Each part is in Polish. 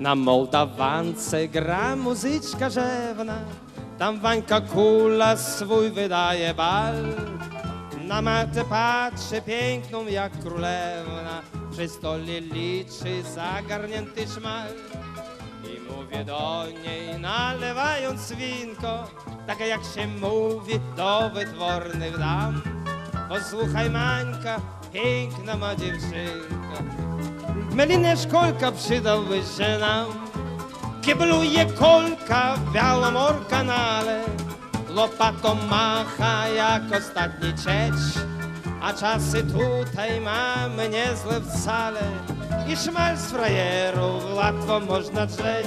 Na Mołdawance gra muzyczka rzewna, tam Wańka Kula swój wydaje bal. Na matę patrzy piękną jak królewna, przy stole liczy zagarnięty szmal. I mówię do niej, nalewając winko, tak jak się mówi do wytwornych dam. Posłuchaj Mańka, piękna ma dziewczynka, Melinie szkolka przydałby się nam. Kibluje kolka w Białomor kanale, lopatą macha jak ostatni cieć, a czasy tutaj mamy niezłe wcale i szmal z frajerów łatwo można drzeć.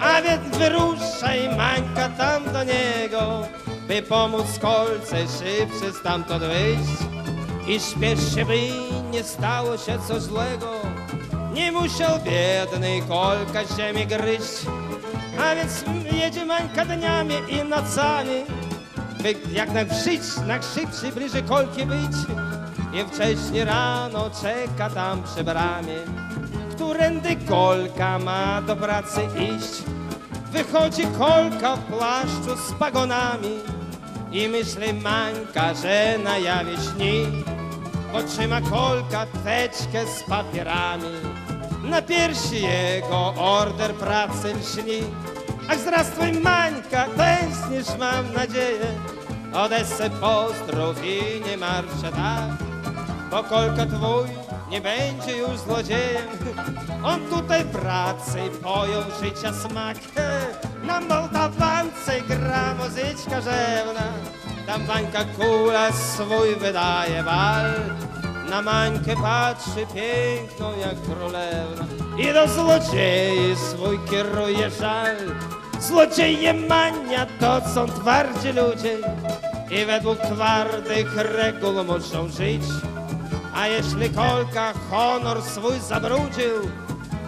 A więc wyruszaj Mańka tam do niego, by pomóc kolce szybciej stamtąd wyjść. I śpiesz się, by nie stało się coś złego. Nie musiał biedny kolka ziemię gryźć. A więc jedzie Mańka dniami i nocami, by jak najszybciej, najszybciej bliżej kolki być. I wcześnie rano czeka tam przy bramie, którędy kolka ma do pracy iść. Wychodzi kolka w płaszczu z pagonami i myśli Mańka, że na jawie śni. Otrzyma kolka teczkę z papierami. Na piersi jego order pracy lśni. Ach, zdrastwuj Mańka, tęsknisz mam nadzieję. Odesę pozdrów i nie martw się tak, bo kolka twój nie będzie już złodziejem. On tutaj pracy pojął życia smak. Na Mołdawance gra muzyczka rzewna. Tam Wańka kula swój wydaje bal. Na Mańkę patrzy piękną jak królewna. I do złodziei swój kieruje żal. Złodzieje mania to są twardzi ludzie. I według twardych reguł muszą żyć. A jeśli kolka honor swój zabrudził,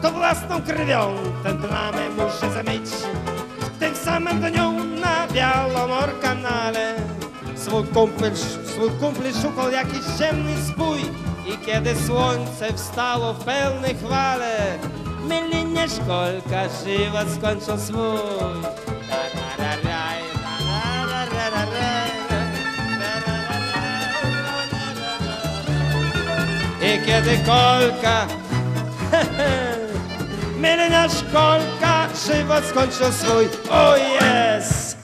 to własną krwią tę plamę muszę zamyć. W tym samym dniu na Białomor kanale swój kumpel, swój kumpel szukał jakiś ciemny spój i kiedy słońce wstało w pełnej chwale, mylinie szkolka żywot skończył swój. Kiedy kolka, mylna szkolka, żywot skończył swój. O jest!